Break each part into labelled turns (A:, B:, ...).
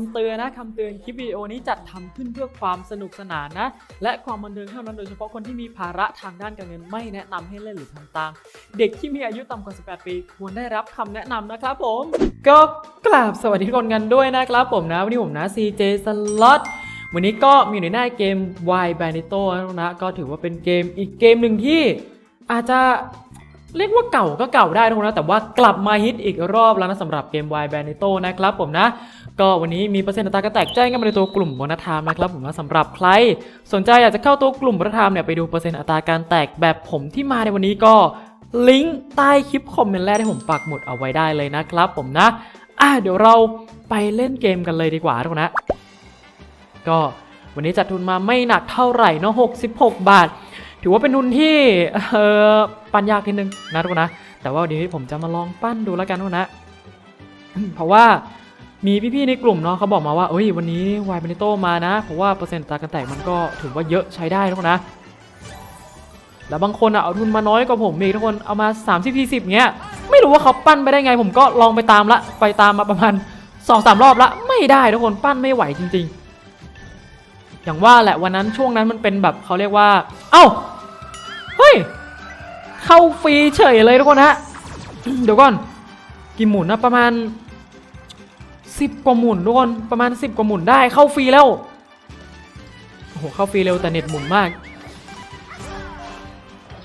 A: ำเตือนนะคำเตือนคลิปวิดีโอนี้จัดทำขึ้นเพื่อความสนุกสนานนะ และความบันเทิงเท่านั้นโดยเฉพาะคนที่มีภาระทางด้านการเงินไม่แนะนำให้เล่นหรือทำตาม เด็กที่มีอายุต่ำกว่า 18 ปีควรได้รับคำแนะนำนะครับผม ก็กราบสวัสดีทุกคนกันด้วยนะครับผมนะ วันนี้ผมนะ CJ Slot วันนี้ก็มีอยู่ในหน้าเกม Y b a n i t o นะ ก็ถือว่าเป็นเกมอีกเกมหนึ่งที่อาจจะเรียกว่าเก่าก็เก่าได้ทุกคนนะแต่ว่ากลับมาฮิตอีกรอบแล้วนะสำหรับเกม Y b a n i t o นะครับผมนะ ก็วันนี้มีเปอร์เซ็นต์อัตราการแตกแจ้งกันมาในตัวกลุ่มบนทามนะครับผมนะสำหรับใคร สนใจอยากจะเข้าตัวกลุ่มบนทามเนี่ยไปดูเปอร์เซ็นต์อัตราการแตกแบบผมที่มาในวันนี้ก็ลิงก์ใต้คลิปคอมเมนต์แรกที่ผมปักหมุดเอาไว้ได้เลยนะครับ ผมนะอะเดี๋ยวเราไปเล่นเกมกันเลยดีกว่าทุกคนนะก็วันนี้จัดทุนมาไม่หนักเท่าไหร่เนาะ66 บาท ถือว่าเป็นทุนที่เออปั้นยากนิดนึงนะทุกคนนะ แต่ว่าวันนี้ผมจะมาลองปั้นดูแล้วกันทุกคนนะ เพราะว่า มีพี่ๆในกลุ่มเนาะเขาบอกมาว่าเอ้ยวันนี้วายเบนิโตมานะเพราะว่าเปอร์เซ็นต์ตาการแตกมันก็ถือว่าเยอะใช้ได้ทุกนะ แล้วบางคนอะเอาทุนมาน้อยกว่าผมอีกทุกคนเอามา 30 40เงี้ยไม่รู้ว่าเขาปั้นไปได้ไง ผมก็ลองไปตามละไปตามมาประมาณ2อสรอบละไม่ได้ทุกคนปั้นไม่ไหวจริง ๆ อย่างว่าแหละวันนั้นช่วงนั้นมันเป็นแบบเขาเรียกว่า เอ้าเฮ้ยเข้าฟรีเฉยเลยทุกคนฮะเดี๋ยวก่อนกี่หมุนนะประมาณ 10 กว่าหมุนทุกคนประมาณ 10 กว่าหมุนได้เข้าฟรีแล้วโอ้โหเข้าฟรีเร็วแต่เน็ตหมุนมาก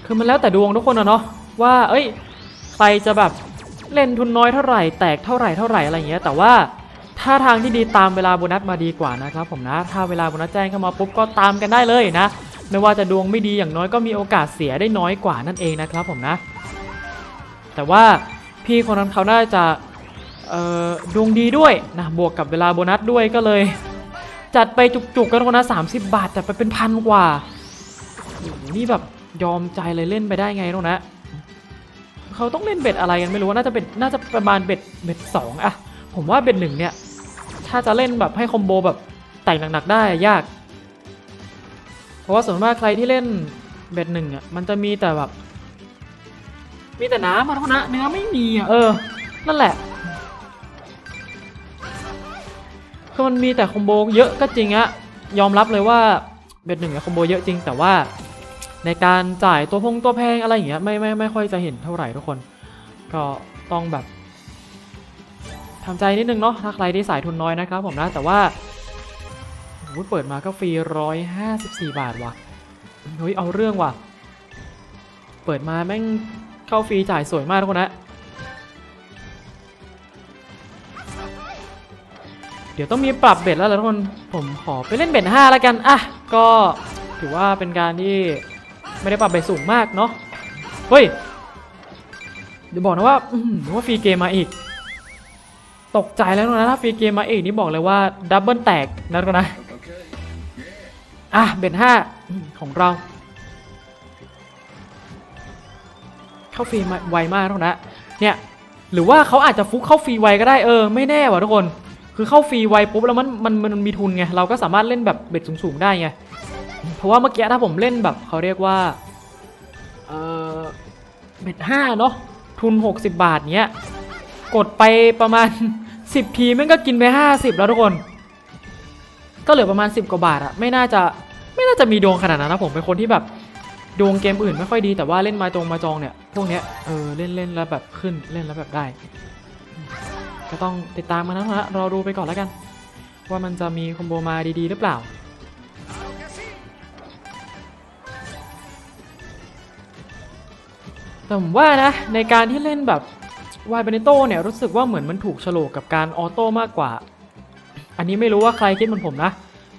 A: คือมันแล้วแต่ดวงทุกคนอะเนาะว่า เอ้ยใครจะแบบเล่นทุนน้อยเท่าไหร่แตกเท่าไหร่เท่าไหร่อะไรอย่างเงี้ย แต่ว่าถ้าทางที่ดีตามเวลาโบนัสมาดีกว่านะครับผมนะถ้าเวลาโบนัสแจ้งเข้ามาปุ๊บก็ตามกันได้เลยนะไม่ว่าจะดวงไม่ดีอย่างน้อยก็มีโอกาสเสียได้น้อยกว่านั่นเองนะครับผมนะ แต่ว่าพี่คนนั้นเขาน่าจะ ดวงดีด้วยนะบวกกับเวลาโบนัสด้วยก็เลย จัดไปจุกๆกันคนนะ30บาทจัดไปเป็นพันกว่าโอ้โหนี่แบบยอมใจเลยเล่นไปได้ไงตรงนะเขาต้องเล่นเบ็ดอะไรกันไม่รู้น่าจะเป็นน่าจะประมาณเบ็ดเบ็ดสองอะผมว่าเบ็ดหนึ่งเนี่ย ถ้าจะเล่นแบบให้คอมโบแบบแต่งหนักๆได้ยาก เพราะว่าส่วนมากใครที่เล่นเบ็ดหนึ่งอะมันจะมีแต่แบบ มีแต่น้ำมันเท่านั้นเนื้อไม่มีอะเออ นั่นแหละ คือมันมีแต่คอมโบเยอะก็จริงอะยอมรับเลยว่าเบ็ดหนึ่งอะคอมโบเยอะจริงแต่ว่าในการจ่ายตัวพงตัวแพงอะไรอย่างเงี้ยไม่ไม่ไม่ค่อยจะเห็นเท่าไหร่ทุกคน ก็ต้องแบบทำใจนิดนึงเนาะถ้าใครที่สายทุนน้อยนะครับผมนะแต่ว่าโอ้โหเปิดมาก็ฟรีร้อยห้าสิบสี่บาทว่ะเฮ้ยเอาเรื่องว่ะ เปิดมาแม่งเข้าฟรีจ่ายสวยมากทุกคนนะ เดี๋ยวต้องมีปรับเบ็ดแล้วล่ะทุกคน ผมขอไปเล่นเบ็ดห้าแล้วกัน อะ ก็ถือว่าเป็นการที่ไม่ได้ปรับเบ็ดสูงมากเนาะ เฮ้ย เดี๋ยวบอกนะว่าหรือว่าฟรีเกมมาอีก ตกใจแล้วนะถ้าฟรีเกมมาอีกนี่บอกเลยว่าดับเบิลแตกนะทุกคนนะ อะ เบ็ดห้าของเราเข้าฟรีไวมากทุกคนนะ เนี่ย หรือว่าเขาอาจจะฟุกเข้าฟรีไวก็ได้เออ ไม่แน่ว่ะทุกคน คือเข้าฟรีไวปุ๊บแล้วมันมันมันมีทุนไงเราก็สามารถเล่นแบบเบ็ดสูงๆได้ไงเพราะว่าเมื่อกี้ถ้าผมเล่นแบบเขาเรียกว่าเออเบ็ดห้าเนาะทุน 60 บาทเนี้ยกดไปประมาณ 10 ทีมันก็กินไป 50 แล้วทุกคน ก็เหลือประมาณ 10 กว่าบาทอะไม่น่าจะไม่น่าจะมีดวงขนาดนั้นนะผมเป็นคนที่แบบดวงเกมอื่นไม่ค่อยดีแต่ว่าเล่นมาจงมาจองเนี่ยพวกเนี้ยเออเล่นเล่นแล้วแบบขึ้นเล่นแล้วแบบได้ ก็ต้องติดตามกันนะฮะรอดูไปก่อนแล้วกัน ว่ามันจะมีคอมโบมาดีๆ หรือเปล่า แต่ผมว่านะ ในการที่เล่นแบบวายเบเนโตเนี่ยรู้สึกว่าเหมือนมันถูกโฉลกกับการออโต้มากกว่า อันนี้ไม่รู้ว่าใครคิดเหมือนผมนะ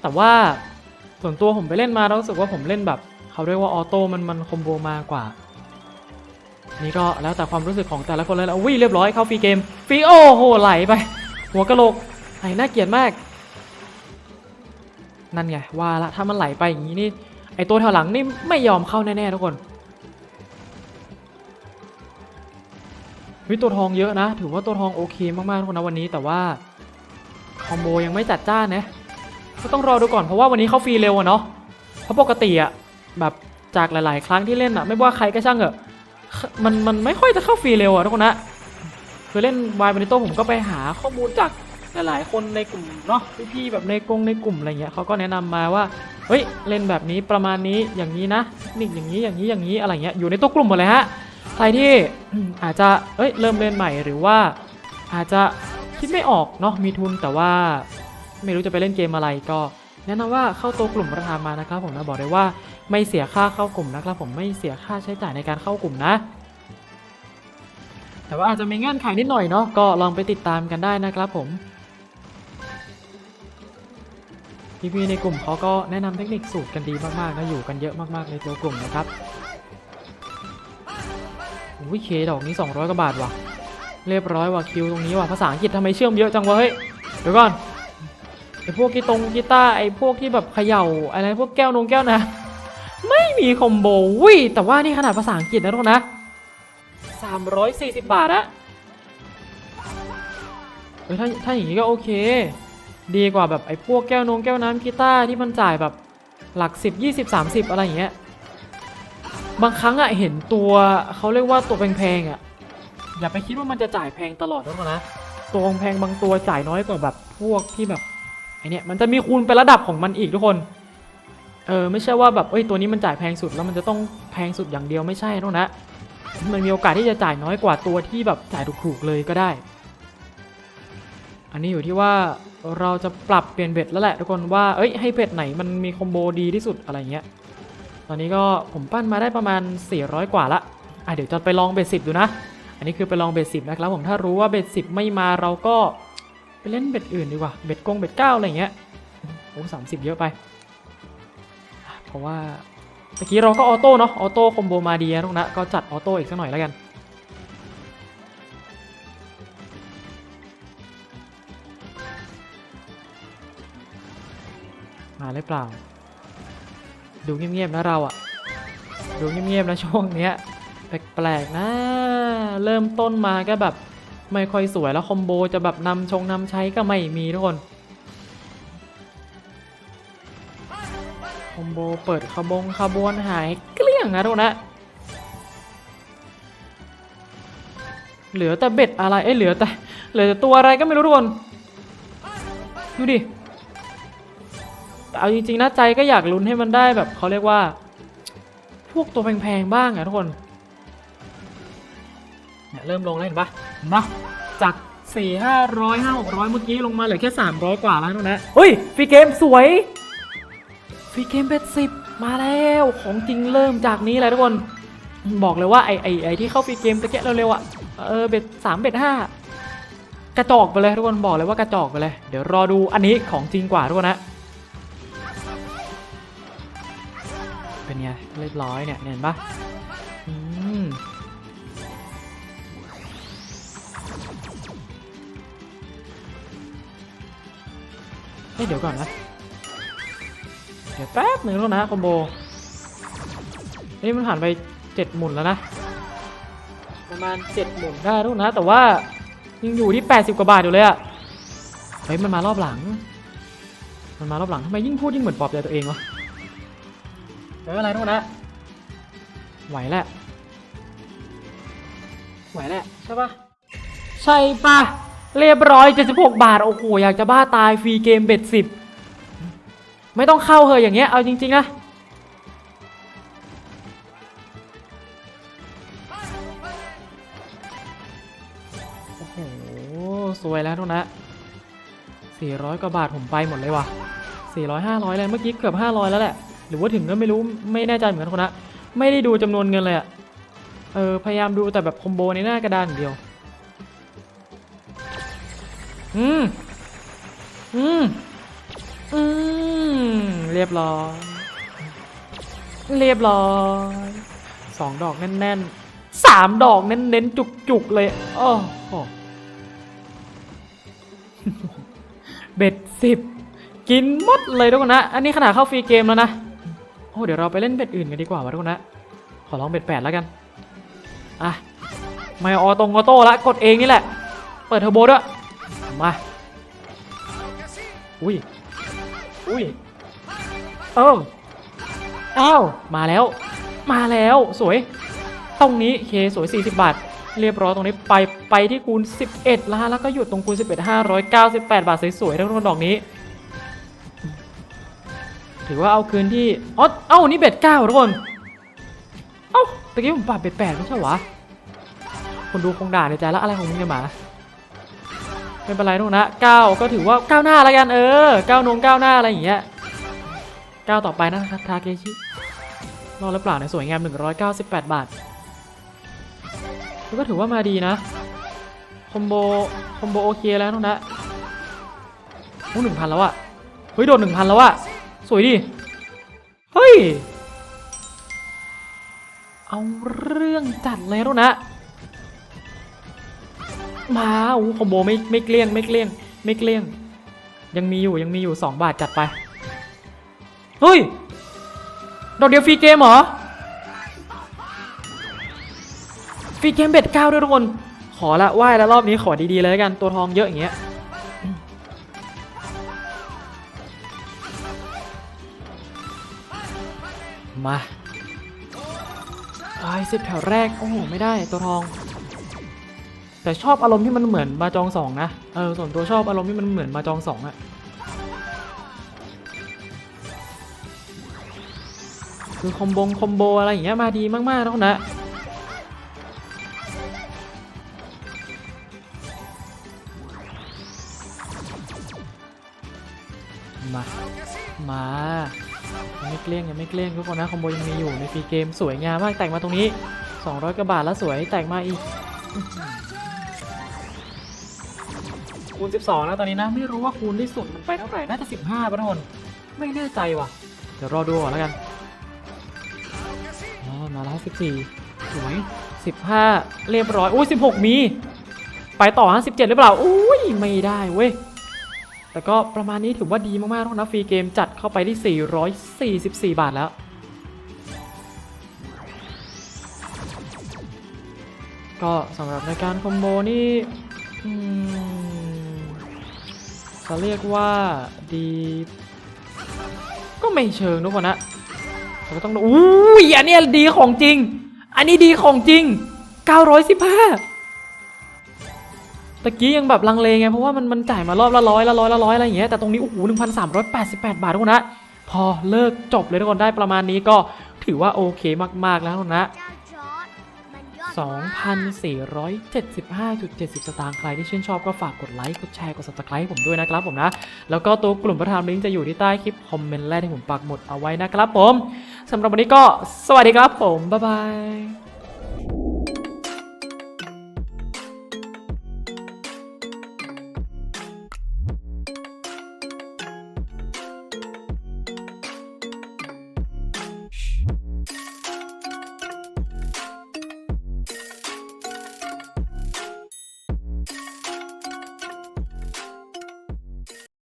A: แต่ว่าส่วนตัวผมไปเล่นมาแล้วรู้สึกว่าผมเล่นแบบ เขาเรียกว่าออโต้มันมันคอมโบมากกว่า นี่ก็แล้วแต่ความรู้สึกของแต่ละคนเลยแล้ววิ่งเรียบร้อยเข้าฟรีเกมฟรีโอ้โหไหลไป หัวกะโหลกไหลน่าเกลียดมาก นั่นไงว่าละถ้ามันไหลไปอย่างนี้นี่ไอตัวแถวหลังนี่ไม่ยอมเข้าแน่ๆทุกคนวิตัวทองเยอะนะ ถือว่าตัวทองโอเคมากๆทุกคนนะวันนี้แต่ว่าคอมโบยังไม่จัดจ้านนะก็ต้องรอดูก่อนเพราะว่าวันนี้เขาฟรีเร็วอะเนาะเพราะปกติอะแบบจากหลาย ๆ ครั้งที่เล่นอะไม่ว่าใครก็ช่างเถอะ มันมันไม่ค่อยจะเข้าฟรีเร็วอะทุกคนนะคือเล่นวายบานิโตผมก็ไปหาข้อมูลจากหลายๆคนในกลุ่มเนาะพี่ๆแบบในกงในกลุ่มอะไรเงี้ยเขาก็แนะนำมาว่าเฮ้ยเล่นแบบนี้ประมาณนี้อย่างนี้นะนิคอย่างนี้อย่างนี้อย่างนี้อะไรเงี้ยอยู่ในตัวกลุ่มหมดเลยฮะใครที่อาจจะเอ้ยเริ่มเล่นใหม่หรือว่า อาจจะคิดไม่ออกเนาะมีทุนแต่ว่าไม่รู้จะไปเล่นเกมอะไรก็ แนะนำว่าเข้าตัวกลุ่มประธานมานะครับ ผมนะบอกเลยว่าไม่เสียค่าเข้ากลุ่มนะครับ ผมไม่เสียค่าใช้จ่ายในการเข้ากลุ่มนะ แต่ว่าอาจจะมีเงื่อนไขนิดหน่อยเนาะก็ลองไปติดตามกันได้นะครับผมพี่ๆในกลุ่มเขาก็แนะนำเทคนิคสูตรกันดีมากๆนะอยู่กันเยอะมากๆในตัวกลุ่มนะครับวิเคดอกนี้ 200กว่าบาทว่ะ เรียบร้อยว่ะคิวตรงนี้ว่ะภาษาอังกฤษทำไมเชื่อมเยอะจังวะเฮ้ยเดี๋ยวก่อน ไอพวกกีตงกีตาร์ไอพวกที่แบบเขย่าอะไรพวกแก้วนงแก้วนะ ไม่มีคอมโบวิแต่ว่านี่ขนาดภาษาอังกฤษนะทุกคนนะ 340 บาทอะเฮ้ยถ้าถ้าอย่างนี้ก็โอเค ดีกว่าแบบไอพวกแก้วนงแก้วน้ำกีตาร์ที่มันจ่ายแบบหลัก 10 20 30 อะไรอย่างเงี้ยบางครั้งอะเห็นตัวเขาเรียกว่าตัวแพงๆอะอย่าไปคิดว่ามันจะจ่ายแพงตลอดนะทุกคนนะตัวแพงบางตัวจ่ายน้อยกว่าแบบพวกที่แบบ เนี้ยมันจะมีคูณเป็นระดับของมันอีกทุกคน เออไม่ใช่ว่าแบบเอ้ยตัวนี้มันจ่ายแพงสุดแล้วมันจะต้องแพงสุดอย่างเดียวไม่ใช่ทุกคนะ มันมีโอกาสที่จะจ่ายน้อยกว่าตัวที่แบบจ่ายถูกๆเลยก็ได้ อันนี้อยู่ที่ว่าเราจะปรับเปลี่ยนเบ็ดแล้วแหละทุกคนว่าเอ้ยให้เบ็ดไหนมันมีคอมโบดีที่สุดอะไรเงี้ย ตอนนี้ก็ผมปั้นมาได้ประมาณ 400 กว่าละอะเดี๋ยวจะไปลองเบ็ดสิบดูนะ อันนี้คือไปลองเบ็ดสิบนะครับผมถ้ารู้ว่าเบ็ดสิบไม่มาเราก็ เล่นเบ็ดอื่นดีกว่า เบ็ดกงเบ็ดเก้าอะไรเงี้ยโอ้สามสิบเยอะไป เพราะว่าเมื่อกี้เราก็ออโต้เนาะ ออโต้คอมโบมาดีนะทุกนะ ก็จัดออโต้อีกสักหน่อยแล้วกัน มาหรือเปล่า ดูเงียบๆนะเราอะดูเงียบๆนะช่วงเนี้ยแปลกๆนะ เริ่มต้นมาก็แบบ ไม่ค่อยสวยแล้วคอมโบจะแบบนำชงนำใช้ก็ไม่มีทุกคนคอมโบเปิดขบงขบวนหายเกลี้ยงนะทุกคนนะเหลือแต่เบ็ดอะไรเอ้ยเหลือแต่เหลือแต่ตัวอะไรก็ไม่รู้ทุกคนดูดิแต่เอาจริงๆนะใจก็อยากลุ้นให้มันได้แบบเขาเรียกว่า พวกตัวแพงๆบ้างอะทุกคน เนี่ยเริ่มลงแล้วเห็นปะเห็นปะจากสี่ห้าร้อยห้าหกร้อยเมื่อกี้ลงมาเหลือแค่สามร้อยกว่าแล้วทุกคนนะ เฮ้ยฟรีเกมสวยฟรีเกมเบ็ดสิบมาแล้วของจริงเริ่มจากนี้เลยทุกคน บอกเลยว่าไอไอไอที่เข้าฟรีเกมตะเกียเร็วๆอะเออเบ็ดสามเบ็ดห้ากระจอกไปเลยทุกคนบอกเลยว่ากระจอกไปเลย เดี๋ยวรอดูอันนี้ของจริงกว่าทุกคนนะเป็นไงเรียบร้อยเนี่ยเห็นปะ เฮ้ยเดี๋ยวก่อนนะ เดี๋ยวแป๊บหนึ่งแล้วนะคอมโบ นี่มันผ่านไปเจ็ดหมุนแล้วนะ ประมาณเจ็ดหมุนได้ทุกนะ แต่ว่ายังอยู่ที่80กว่าบาทอยู่เลยอะเฮ้ยมันมารอบหลัง มันมารอบหลังทำไมยิ่งพูดยิ่งเหมือนปลอบใจตัวเองวะไม่เป็นไรทุกคนนะไหวแหละไหวแหละใช่ปะใช่ปะ เรียบร้อย76 บาท โอ้โห อยากจะบ้าตายฟรีเกมเบ็ดสิบไม่ต้องเข้าเหอะอย่างเงี้ย เอาจริง ๆ นะ โอ้โห สวยแล้วทุกนะ 400 กว่าบาทผมไปหมดเลยว่ะ 400 500เลยเมื่อกี้เกือบ 500 แล้วแหละ หรือว่าถึงก็ไม่รู้ ไม่แน่ใจเหมือนกันทุกนะ ไม่ได้ดูจำนวนเงินเลยอะเออ พยายามดูแต่แบบคอมโบในหน้ากระดานเดียว อืม อืม อืม เรียบร้อย เรียบร้อยสองดอกแน่นๆสามดอกเน้นๆจุกๆเลยโอ้โหเบ็ดสิบกินหมดเลยทุกคนนะ อันนี้ขนาดเข้าฟรีเกมแล้วนะ โอ้เดี๋ยวเราไปเล่นเบ็ดอื่นกันดีกว่าวะทุกคนนะ ขอลองเบ็ดแปดแล้วกัน อะ ไม่ออตรงออโต้ละ กดเองนี่แหละ เปิดเทอร์โบด้วย มา อุ้ย อุ้ย เอออ้าว มาแล้ว มาแล้ว สวย ตรงนี้เคสวย 40 บาท เรียบร้อยตรงนี้ไป ไปที่คูณ 11ล้วฮะแล้วก็หยุดตรงคูณ 11 598 บาท สวยๆทั้งทุกดอกนี้ ถือว่าเอาคืนที่อ๋อเอ้า นี่เบ็ดเก้าทุกคน เอ้าตะกี้ผมปรับเบ็ดแปดไม่ใช่หวะคนดูคงด่าในใจแล้วอะไรของมึงเนี่ยหมา ไม่เป็นไรทุกคนนะเก้าก็ถือว่าก้าวหน้าแล้วกันเออก้าวนงก้าวหน้าอะไรอย่างเงี้ยก้าวต่อไปนะครับทาเกชิรอดหรือเปล่าเนี่ยสวยงาม 198 บาทก็ถือว่ามาดีนะคอมโบคอมโบโอเคแล้วทุกคนนะโอ้หนึ่งพันแล้วอะเฮ้ยโดนหนึ่งพันแล้วอะสวยดิเฮ้ยเอาเรื่องจัดเลยทุกคนนะ มาโอ้คอมโบไม่ไม่เกลี้ยงไม่เกลี้ยงไม่เกลี้ยง ยังมีอยู่ยังมีอยู่2บาทจัดไป เฮ้ย ดอกเดียวฟรีเกมเหรอ ฟรีเกมเบ็ดเก้าด้วยทุกคน ขอละไหว้แล้วรอบนี้ขอดีๆเลยแล้วกันตัวทองเยอะอย่างเงี้ยมาไอ้สิบแถวแรก โอ้โห ไม่ได้ตัวทอง แต่ชอบอารมณ์ที่มันเหมือนมาจองสองนะ เออส่วนตัวชอบอารมณ์ที่มันเหมือนมาจองสองอะคือคอมโบงคอมโบอะไรอย่างเงี้ยมาดีมากๆนะคุณนะมา มายังไม่เกลี้ยงยังไม่เกลี้ยงทุกคนนะคอมโบยังมีอยู่ในฟรีเกมสวยงามมากแต่งมาตรงนี้ 200กว่าบาทแล้วสวยแต่งมาอีก คูณ 12 แล้วตอนนี้นะ ไม่รู้ว่าคูณที่สุดมันไปเท่าไหร่ น่าจะ 15ป่ะทุกคนไม่แน่ใจว่ะ เดี๋ยวรอดูก่อนแล้วกันมาแล้ว14สวย15 เรียบร้อย อุ้ย16 มี ไปต่อฮะ17หรือเปล่า อุ้ย ไม่ได้เว้ย แต่ก็ประมาณนี้ถือว่าดีมากๆทุกนนะฟรีเกมจัดเข้าไปที่ 444 บาทแล้วก็สำหรับในการคอมโบนี่อืม จะเรียกว่าดี ก็ไม่เชิงทุกคนนะแต่ก็ต้องดูอุ้ยอันเนี้ยดีของจริง อันนี้ดีของจริง 915ตะกี้ยังแบบลังเลไงเพราะว่ามันมันจ่ายมารอบละร้อยละร้อยละร้อยอะไรอย่างเงี้ยแต่ตรงนี้โอ้โหหนึ่งพันสามร้อยแปดสิบแปดบาททุกคนนะพอเลิกจบเลยทุกคนได้ประมาณนี้ก็ถือว่าโอเคมากๆแล้วนะ 2,475.70 สตางค์ใครที่ชื่นชอบก็ฝากกดไลค์กดแชร์กด subscribe ให้ผมด้วยนะครับผมนะ แล้วก็ตัวกลุ่มประธานลิงก์จะอยู่ที่ใต้คลิปคอมเมนต์แรกที่ผมปักหมุดเอาไว้นะครับผมสำหรับวันนี้ก็สวัสดีครับผม บ๊ายบาย